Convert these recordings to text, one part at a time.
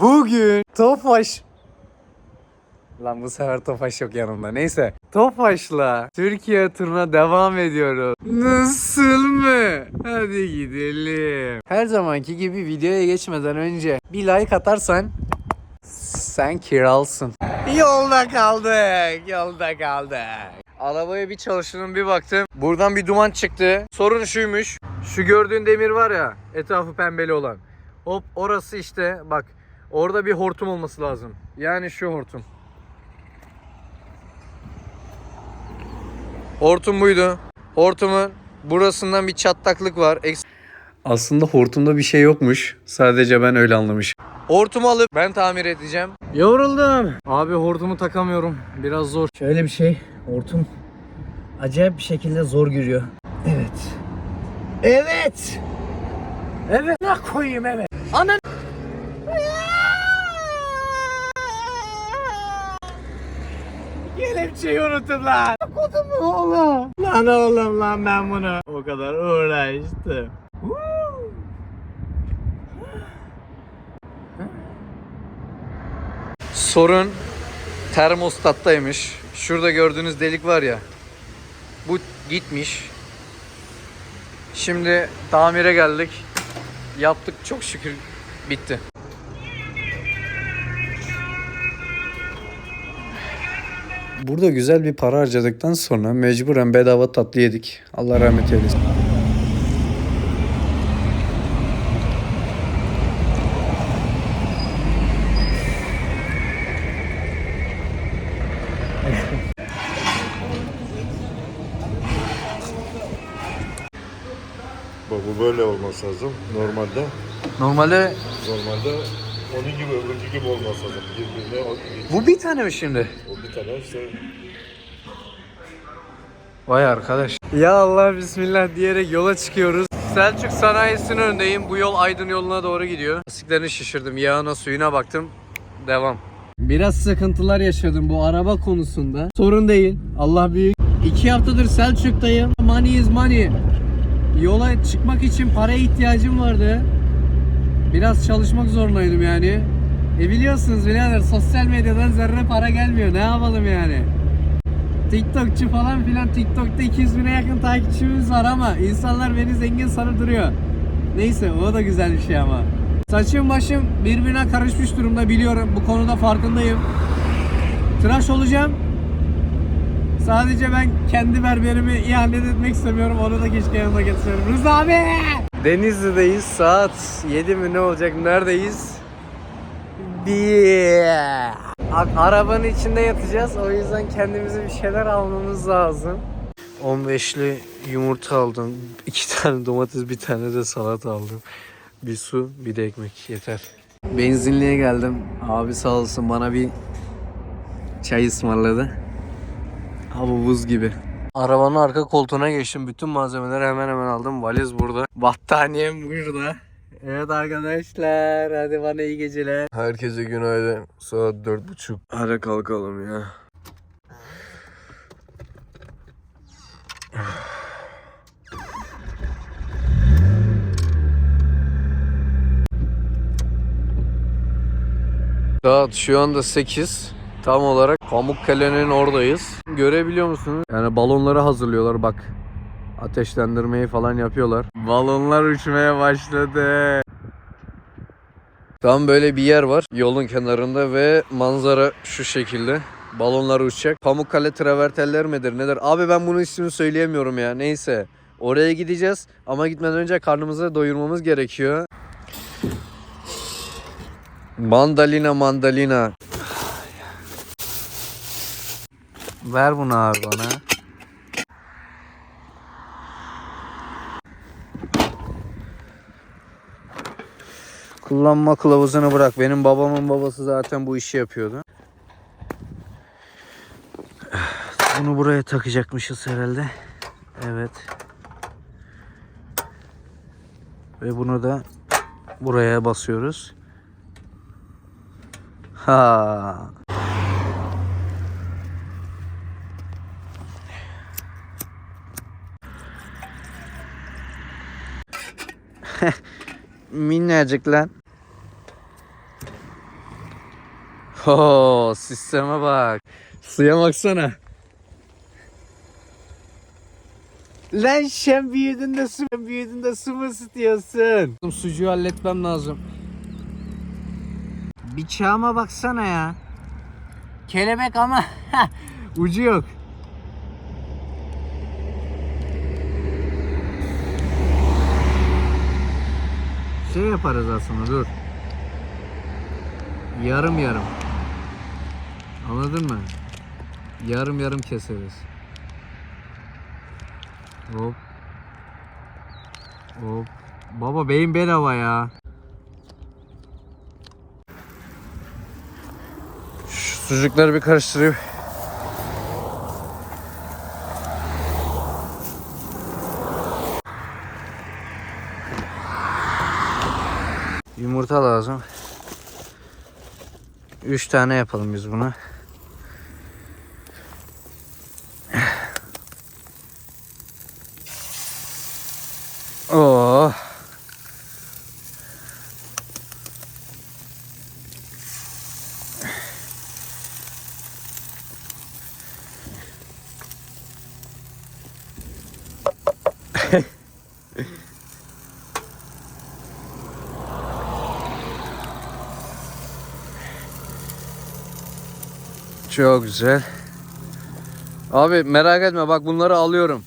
Bugün Tofaş Lan bu sefer Tofaş yok yanımda. Neyse. Tofaş'la Türkiye turuna devam ediyoruz. Nasıl mı? Hadi gidelim. Her zamanki gibi videoya geçmeden önce bir like atarsan sen kiralsın. Yolda kaldık. Yolda kaldık. Arabaya bir çalıştım bir baktım. Buradan bir duman çıktı. Sorun şuymuş. Şu gördüğün demir var ya etrafı pembeli olan. Hop orası işte bak. Orada bir hortum olması lazım. Yani şu hortum. Hortum buydu. Hortumun burasından bir çatlaklık var. Eks- Aslında hortumda bir şey yokmuş. Sadece ben öyle anlamışım. Hortumu alıp ben tamir edeceğim. Yoruldum. Abi hortumu takamıyorum. Biraz zor. Şöyle bir şey. Hortum acayip bir şekilde zor giriyor. Evet. Evet. Evet. Ne koyayım evet. Ana. Kelepçeyi unuttum lan. Kodum oğlum. Lan oğlum lan ben bunu o kadar uğraştım. Sorun termostattaymış. Şurada gördüğünüz delik var ya. Bu gitmiş. Şimdi tamire geldik. Yaptık çok şükür bitti. Burada güzel bir para harcadıktan sonra mecburen bedava tatlı yedik. Allah rahmet eylesin. Bak bu böyle olması lazım. Normalde Normalde normalde onun gibi öbürkü gibi olması lazım. Birbirine o, bu bir tane mi şimdi? o bir tane işte Vay arkadaş. Ya Allah bismillah diyerek yola çıkıyoruz. Selçuk sanayisinin önündeyim. Bu yol Aydın yoluna doğru gidiyor. Lastiklerini şişirdim. Yağına suyuna baktım. Devam. Biraz sıkıntılar yaşadım bu araba konusunda. Sorun değil. Allah büyük. İki haftadır Selçuk'tayım. Money is money. Yola çıkmak için paraya ihtiyacım vardı. Biraz çalışmak zorundaydım yani. E biliyorsunuz birader sosyal medyadan zerre para gelmiyor. Ne yapalım yani? TikTokçu falan filan TikTok'ta 200 bine yakın takipçimiz var ama insanlar beni zengin sanıp duruyor. Neyse o da güzel bir şey ama. Saçım başım birbirine karışmış durumda biliyorum. Bu konuda farkındayım. Tıraş olacağım. Sadece ben kendi berberimi ihanet etmek istemiyorum. Onu da keşke yanıma getirseydim. Rıza abi! Denizli'deyiz. Saat 7 mi ne olacak? Neredeyiz? Bir. Arabanın içinde yatacağız. O yüzden kendimize bir şeyler almamız lazım. 15'li yumurta aldım. 2 tane domates, bir tane de salata aldım. Bir su, bir de ekmek yeter. Benzinliğe geldim. Abi sağ olsun bana bir çay ısmarladı. Hava buz gibi. Arabanın arka koltuğuna geçtim. Bütün malzemeleri hemen hemen aldım. Valiz burada. Battaniyem burada. Evet arkadaşlar hadi bana iyi geceler. Herkese günaydın. Saat dört buçuk. Hadi kalkalım ya. Saat şu anda 8. Tam olarak Pamukkale'nin oradayız. Görebiliyor musunuz? Yani balonları hazırlıyorlar bak. Ateşlendirmeyi falan yapıyorlar. Balonlar uçmaya başladı. Tam böyle bir yer var yolun kenarında ve manzara şu şekilde. Balonlar uçacak. Pamukkale travertenler midir nedir? Abi ben bunun ismini söyleyemiyorum ya. Neyse. Oraya gideceğiz ama gitmeden önce karnımızı doyurmamız gerekiyor. Mandalina mandalina. Ver bunu abi bana. Kullanma kılavuzunu bırak. Benim babamın babası zaten bu işi yapıyordu. Bunu buraya takacakmışız herhalde. Evet. Ve bunu da buraya basıyoruz. Ha. Minnacık lan. Oo, sisteme bak. Suya baksana. Lan sen büyüdün de su, büyüdün de su mu ısıtıyorsun? Sucuğu halletmem lazım. Bıçağıma baksana ya. Kelebek ama ucu yok. Şey yaparız aslında dur. Yarım yarım. Anladın mı? Yarım yarım keseriz. Hop. Hop. Baba beyin bedava ya. Şu sucukları bir karıştırayım. Yumurta lazım. 3 tane yapalım biz bunu. Oh. Çok güzel. Abi merak etme bak bunları alıyorum.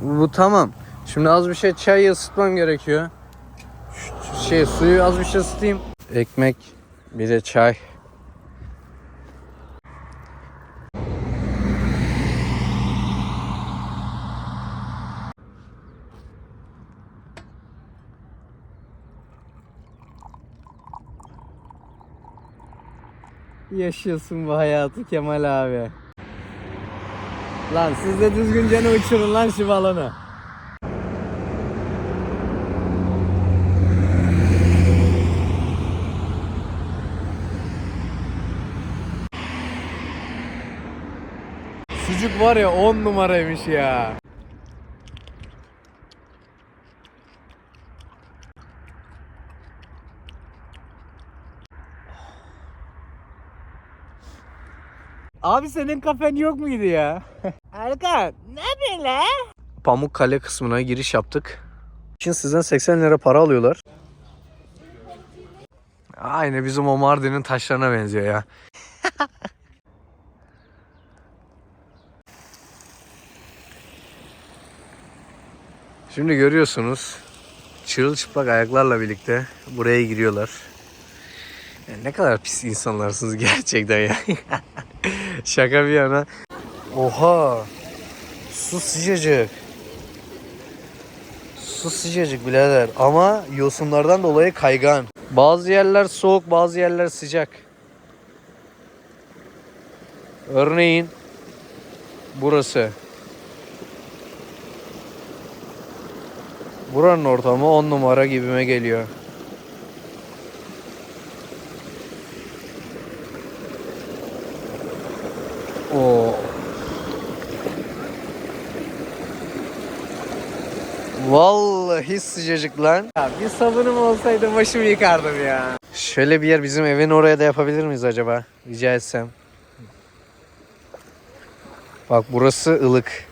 Bu tamam. Şimdi az bir şey çay ısıtmam gerekiyor. Şu şey suyu az bir şey ısıtayım. Ekmek bir de çay. Yaşıyorsun bu hayatı Kemal abi. Lan siz de düzgünce uçurun lan şu balonu. Sucuk var ya 10 numaraymış ya. Abi senin kafen yok muydu ya? Erkan ne böyle? Pamukkale kısmına giriş yaptık. Şimdi sizden 80 lira para alıyorlar. Aynı bizim o Mardin'in taşlarına benziyor ya. Şimdi görüyorsunuz çırılçıplak ayaklarla birlikte buraya giriyorlar. Ya ne kadar pis insanlarsınız gerçekten ya. Şaka bir yana. Oha. Su sıcacık. Su sıcacık birader ama yosunlardan dolayı kaygan. Bazı yerler soğuk, bazı yerler sıcak. Örneğin burası. Buranın ortamı 10 numara gibime geliyor. O. Vallahi sıcacık lan. Ya bir sabunum olsaydı başımı yıkardım ya. Şöyle bir yer bizim evin oraya da yapabilir miyiz acaba? Rica etsem. Bak burası ılık.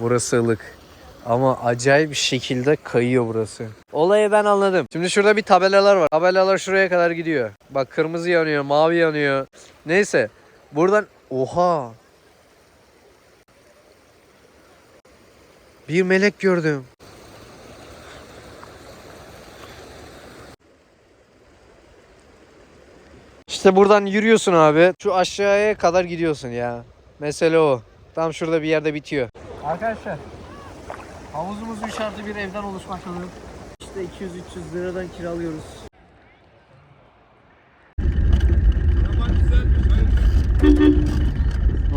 Burası ılık. Ama acayip bir şekilde kayıyor burası. Olayı ben anladım. Şimdi şurada bir tabelalar var. Tabelalar şuraya kadar gidiyor. Bak kırmızı yanıyor, mavi yanıyor. Neyse. Buradan oha. Bir melek gördüm. İşte buradan yürüyorsun abi. Şu aşağıya kadar gidiyorsun ya. Mesele o. Tam şurada bir yerde bitiyor. Arkadaşlar havuzumuz 3 artı bir evden oluşmaktadır. İşte 200-300 liradan kiralıyoruz.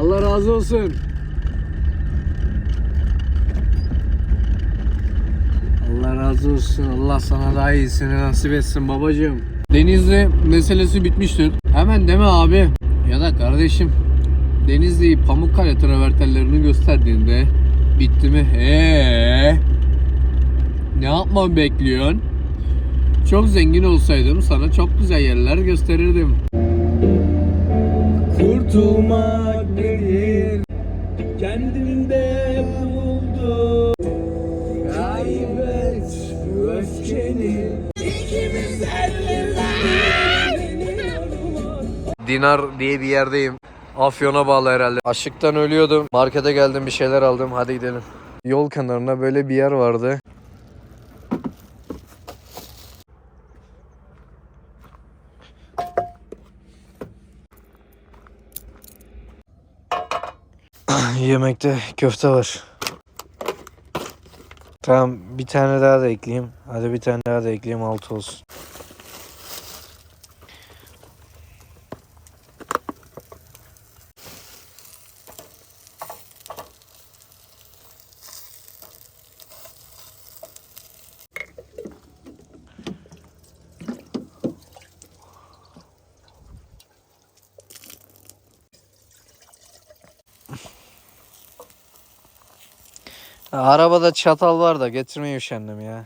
Allah razı olsun. Allah razı olsun. Allah sana daha iyisini nasip etsin babacığım. Denizli meselesi bitmiştir. Hemen deme abi. Ya da kardeşim Denizli'yi Pamukkale travertenlerini gösterdiğinde bitti mi? He. Ne yapmamı bekliyorsun? Çok zengin olsaydım sana çok güzel yerler gösterirdim. Kurtulmak nedir? Kendimde buldum. Kaybet bu öfkeni. Dinar diye bir yerdeyim. Afyon'a bağlı herhalde. Açlıktan ölüyordum. Markete geldim bir şeyler aldım. Hadi gidelim. Yol kenarında böyle bir yer vardı. Yemekte köfte var. Tamam bir tane daha da ekleyeyim. Hadi bir tane daha da ekleyeyim altı olsun. Arabada çatal var da getirmeye üşendim ya.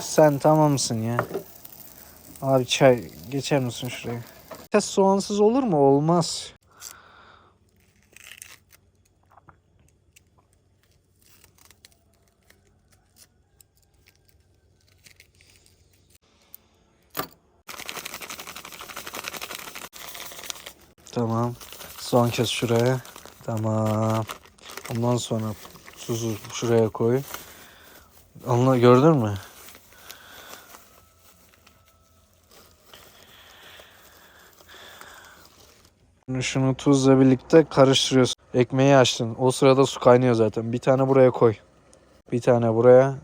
Sen tamamsın ya. Abi çay geçer misin şuraya? Ya soğansız olur mu? Olmaz. Tamam. Son kez şuraya. Tamam. Ondan sonra tuzu şuraya koy. Anla gördün mü? Şunu tuzla birlikte karıştırıyorsun. Ekmeği açtın. O sırada su kaynıyor zaten. Bir tane buraya koy. Bir tane buraya.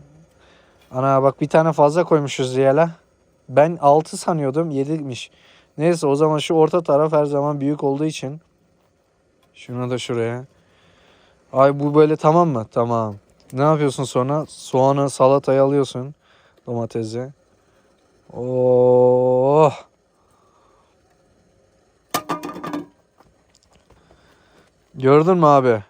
Ana bak bir tane fazla koymuşuz Ziyala. Ben 6 sanıyordum 7'miş. Neyse o zaman şu orta taraf her zaman büyük olduğu için. Şunu da şuraya. Ay bu böyle tamam mı? Tamam. Ne yapıyorsun sonra? Soğanı, salatayı alıyorsun. Domatesi. Oh. Gördün mü abi?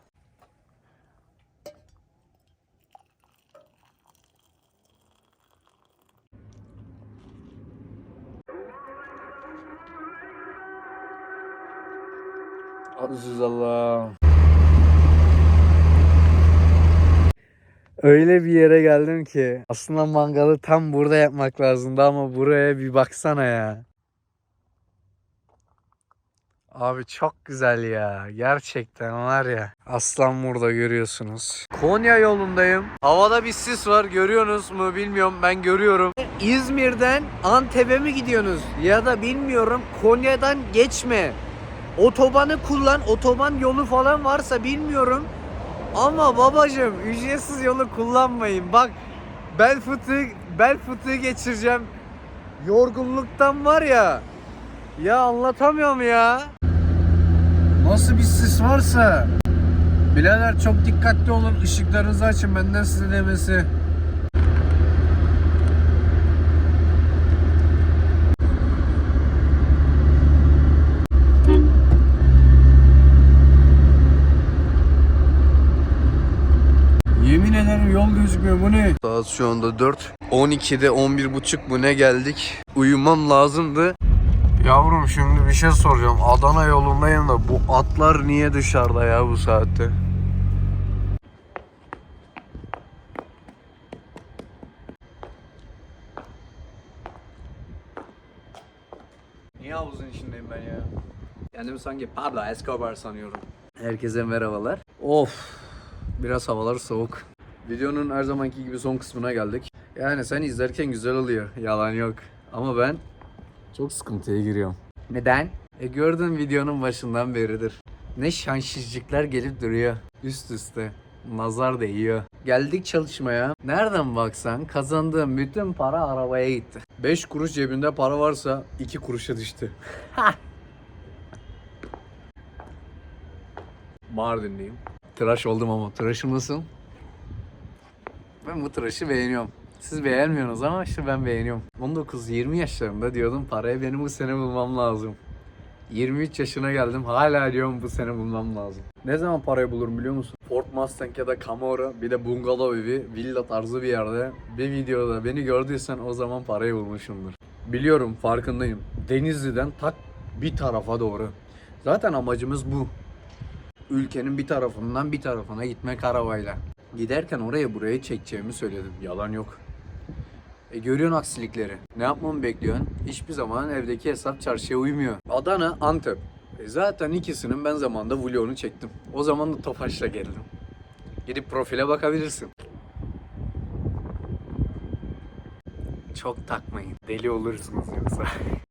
Aziz Allah. Öyle bir yere geldim ki aslında mangalı tam burada yapmak lazımdı ama buraya bir baksana ya. Abi çok güzel ya. Gerçekten var ya. Aslan burada görüyorsunuz. Konya yolundayım. Havada bir sis var. Görüyorsunuz mu bilmiyorum. Ben görüyorum. İzmir'den Antep'e mi gidiyorsunuz? Ya da bilmiyorum. Konya'dan geçme. Otobanı kullan. Otoban yolu falan varsa bilmiyorum. Ama babacım ücretsiz yolu kullanmayın. Bak bel fıtığı bel fıtığı geçireceğim. Yorgunluktan var ya. Ya anlatamıyorum ya. Nasıl bir sis varsa. Birader çok dikkatli olun. Işıklarınızı açın benden size demesi. Gözükmüyor bu ne? Saat şu anda 4. 12'de 11 buçuk bu ne geldik. Uyumam lazımdı. Yavrum şimdi bir şey soracağım. Adana yolundayım da bu atlar niye dışarıda ya bu saatte? Niye havuzun içindeyim ben ya? Kendimi sanki Pablo Escobar sanıyorum. Herkese merhabalar. Of. Biraz havalar soğuk. Videonun her zamanki gibi son kısmına geldik. Yani sen izlerken güzel oluyor. Yalan yok. Ama ben çok sıkıntıya giriyorum. Neden? E gördün videonun başından beridir. Ne şanssızlıklar gelip duruyor. Üst üste. Nazar değiyor. Geldik çalışmaya. Nereden baksan kazandığım bütün para arabaya gitti. 5 kuruş cebinde para varsa 2 kuruşa düştü. Mardinliyim. Tıraş oldum ama tıraşım nasıl? Ben bu tıraşı beğeniyorum. Siz beğenmiyorsunuz ama işte ben beğeniyorum. 19-20 yaşlarında diyordum parayı benim bu sene bulmam lazım. 23 yaşına geldim hala diyorum bu sene bulmam lazım. Ne zaman parayı bulurum biliyor musun? Ford Mustang ya da Camaro bir de bungalov evi, villa tarzı bir yerde bir videoda beni gördüysen o zaman parayı bulmuşumdur. Biliyorum farkındayım. Denizli'den tak bir tarafa doğru. Zaten amacımız bu. Ülkenin bir tarafından bir tarafına gitmek arabayla. Giderken oraya buraya çekeceğimi söyledim. Yalan yok. E görüyorsun aksilikleri. Ne yapmamı bekliyorsun? Hiçbir zaman evdeki hesap çarşıya uymuyor. Adana, Antep. E zaten ikisinin ben zamanda vlogunu çektim. O zaman da Tofaş'la geldim. Gidip profile bakabilirsin. Çok takmayın. Deli olursunuz yoksa.